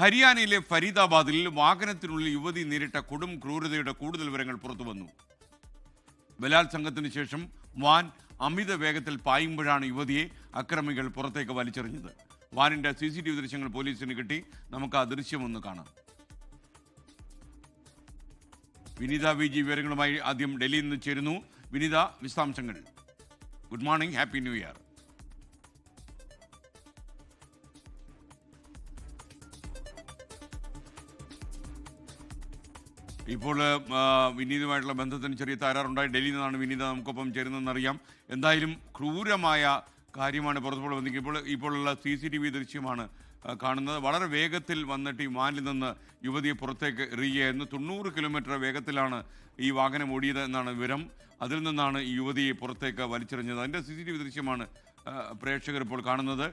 ഹരിയാനയിലെ ഫരീദാബാദിൽ വാഹനത്തിനുള്ളിൽ യുവതി നേരിട്ട കൊടും ക്രൂരതയുടെ കൂടുതൽ വിവരങ്ങൾ പുറത്തു വന്നു ബലാത്സംഗത്തിന് ശേഷം വാൻ അമിത വേഗത്തിൽ പായുമ്പോഴാണ് യുവതിയെ അക്രമികൾ പുറത്തേക്ക് വലിച്ചെറിഞ്ഞത്. വാനിന്റെ സി സി ടി വി ദൃശ്യങ്ങൾ പോലീസിന് കിട്ടി. നമുക്ക് ആ ദൃശ്യം ഒന്ന് കാണാം. വിനീത വി ജി വിവരങ്ങളുമായി ആദ്യം ഡൽഹിയിൽ നിന്ന് ചേരുന്നു. വിനീത വിശദാംശങ്ങൾ. Good morning happy new year. ഇപ്പോൾ വിനീതുമായിട്ടുള്ള ബന്ധത്തിന് ചെറിയ തകരാറുണ്ടായി. ഡൽഹിയിൽ നിന്നാണ് വിനീത നമുക്കൊപ്പം ചേരുന്നതെന്നറിയാം. എന്തായാലും ക്രൂരമായ കാര്യമാണ് പുറത്തുപോലെ വന്നിരിക്കുക ഇപ്പോൾ ഇപ്പോഴുള്ള സി സി ടി വി ദൃശ്യമാണ് കാണുന്നത്. വളരെ വേഗത്തിൽ വന്നിട്ട് ഈ വാനിൽ നിന്ന് യുവതിയെ പുറത്തേക്ക് എറിയുകയായിരുന്നു തൊണ്ണൂറ് കിലോമീറ്റർ വേഗത്തിലാണ് ഈ വാഹനം ഓടിയത് എന്നാണ് വിവരം. അതിൽ നിന്നാണ് ഈ യുവതിയെ പുറത്തേക്ക് വലിച്ചെറിഞ്ഞത്. അതിന്റെ സി സി ടി വി ദൃശ്യമാണ് പ്രേക്ഷകർ ഇപ്പോൾ കാണുന്നത്.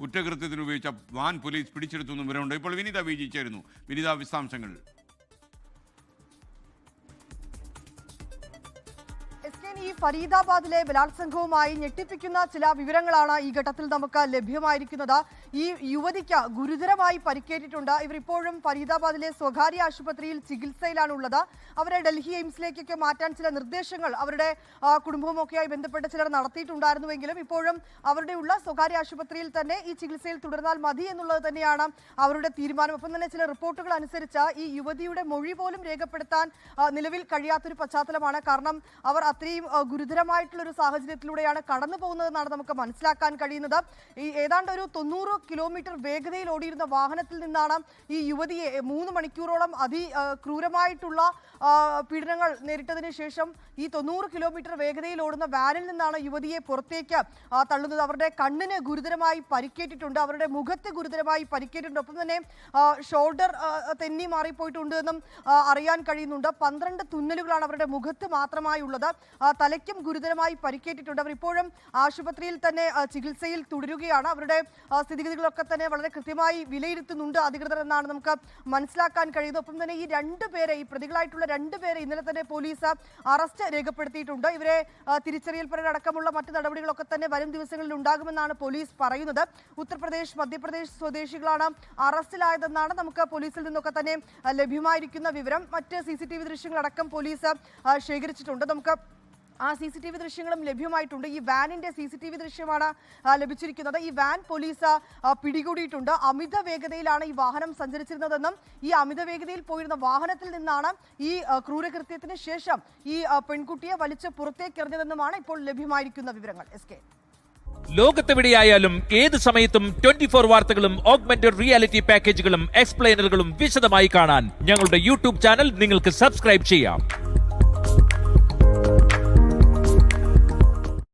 കുറ്റകൃത്യത്തിന് ഉപയോഗിച്ച വാൻ പോലീസ് പിടിച്ചെടുത്തു എന്നും വിവരമുണ്ട്. ഇപ്പോൾ വിനീത വിജയിച്ചായിരുന്നു വിനീത വിശദാംശങ്ങൾ. എസ് ഈ ഫരീദാബാദിലെ ബലാത്സംഗവുമായി ഞെട്ടിപ്പിക്കുന്ന ചില വിവരങ്ങളാണ് ഈ ഘട്ടത്തിൽ നമുക്ക് ലഭ്യമായിരിക്കുന്നത്. ഈ യുവതിക്ക് ഗുരുതരമായി പരിക്കേറ്റിട്ടുണ്ട്. ഇവർ ഇപ്പോഴും ഫരീദാബാദിലെ സ്വകാര്യ ആശുപത്രിയിൽ ചികിത്സയിലാണ് ഉള്ളത് അവരെ ഡൽഹി എയിംസിലേക്കൊക്കെ മാറ്റാൻ ചില നിർദ്ദേശങ്ങൾ അവരുടെ കുടുംബവുമൊക്കെയായി ബന്ധപ്പെട്ട് ചിലർ നടത്തിയിട്ടുണ്ടായിരുന്നുവെങ്കിലും ഇപ്പോഴും അവരുടെ ഉള്ള സ്വകാര്യ ആശുപത്രിയിൽ തന്നെ ഈ ചികിത്സയിൽ തുടർന്നാൽ മതി എന്നുള്ളത് തന്നെയാണ് അവരുടെ തീരുമാനം. ഒപ്പം തന്നെ ചില റിപ്പോർട്ടുകൾ അനുസരിച്ച് ഈ യുവതിയുടെ മൊഴി പോലും രേഖപ്പെടുത്താൻ നിലവിൽ കഴിയാത്തൊരു പശ്ചാത്തലമാണ്. കാരണം അവർ അത്രയും ആ, ഗുരുതരമായിട്ടുള്ള ഒരു സാഹചര്യത്തിലൂടെയാണ് കടന്നു പോകുന്നതെന്നാണ് നമുക്ക് മനസ്സിലാക്കാൻ കഴിയുന്നത്. ഈ ഏതാണ്ട് ഒരു തൊണ്ണൂറ് കിലോമീറ്റർ വേഗതയിൽ ഓടിയിരുന്ന വാഹനത്തിൽ നിന്നാണ് ഈ യുവതിയെ മൂന്ന് മണിക്കൂറോളം അതി ക്രൂരമായിട്ടുള്ള പീഡനങ്ങൾ നേരിട്ടതിന് ശേഷം ഈ തൊണ്ണൂറ് കിലോമീറ്റർ വേഗതയിൽ ഓടുന്ന വാനിൽ നിന്നാണ് യുവതിയെ പുറത്തേക്ക് തള്ളുന്നത്. അവരുടെ കണ്ണിന് ഗുരുതരമായി പരിക്കേറ്റിട്ടുണ്ട്. അവരുടെ മുഖത്ത് ഗുരുതരമായി പരിക്കേറ്റിട്ടുണ്ട്. ഒപ്പം തന്നെ ഷോൾഡർ തെന്നി മാറിപ്പോയിട്ടുണ്ട് എന്നും അറിയാൻ കഴിയുന്നുണ്ട്. പന്ത്രണ്ട് തുന്നലുകളാണ് അവരുടെ മുഖത്ത് മാത്രമായി ഉള്ളത് തലയ്ക്കും ഗുരുതരമായി പരിക്കേറ്റിട്ടുണ്ട്. അവർ ഇപ്പോഴും ആശുപത്രിയിൽ തന്നെ ചികിത്സയിൽ തുടരുകയാണ്. അവരുടെ സ്ഥിതിഗതികളൊക്കെ തന്നെ വളരെ കൃത്യമായി വിലയിരുത്തുന്നുണ്ട് അധികൃതർ എന്നാണ് നമുക്ക് മനസ്സിലാക്കാൻ കഴിയുന്നത്. ഒപ്പം തന്നെ ഈ രണ്ട് പേരെ ഈ പ്രതികളായിട്ടുള്ള രണ്ട് പേരെ ഇന്നലെ തന്നെ പോലീസ് അറസ്റ്റ് രേഖപ്പെടുത്തിയിട്ടുണ്ട്. ഇവരെ തിരിച്ചറിയൽ പരടക്കമുള്ള മറ്റ് നടപടികളൊക്കെ തന്നെ വരും ദിവസങ്ങളിൽ ഉണ്ടാകുമെന്നാണ് പോലീസ് പറയുന്നത്. ഉത്തർപ്രദേശ് മധ്യപ്രദേശ് സ്വദേശികളാണ് അറസ്റ്റിലായതെന്നാണ് നമുക്ക് പോലീസിൽ നിന്നൊക്കെ തന്നെ ലഭ്യമായിരിക്കുന്ന വിവരം. മറ്റ് സി സി ടി വി ദൃശ്യങ്ങളടക്കം പോലീസ് ശേഖരിച്ചിട്ടുണ്ട്. നമുക്ക് ആ സി സി ടി വി ദൃശ്യങ്ങളും ലഭ്യമായിട്ടുണ്ട്. ഈ വാനിന്റെ സി സി ടി വി ദൃശ്യമാണ് ലഭിച്ചിരിക്കുന്നത്. ഈ വാൻ പോലീസ് പിടികൂടിയിട്ടുണ്ട്. അമിത വേഗതയിലാണ് ഈ വാഹനം സഞ്ചരിച്ചിരുന്നതെന്നും ഈ അമിത വേഗതയിൽ പോയിരുന്ന വാഹനത്തിൽ നിന്നാണ് ഈ ക്രൂരകൃത്യത്തിന് ശേഷം ഈ പെൺകുട്ടിയെ വലിച്ച് പുറത്തേക്ക് എറിഞ്ഞതെന്നുമാണ് ഇപ്പോൾ ലഭ്യമായിരിക്കുന്ന വിവരങ്ങൾ. S K. ലോകത്തെവിടെയായാലും ഏത് സമയത്തും ട്വന്റി ഫോർ വാർത്തകളും ഓഗ്മെന്റഡ് റിയാലിറ്റി പാക്കേജുകളും എക്സ്പ്ലെയിനറുകളും വിശദമായി കാണാൻ ഞങ്ങളുടെ യൂട്യൂബ് ചാനൽ നിങ്ങൾക്ക് സബ്സ്ക്രൈബ് ചെയ്യാം.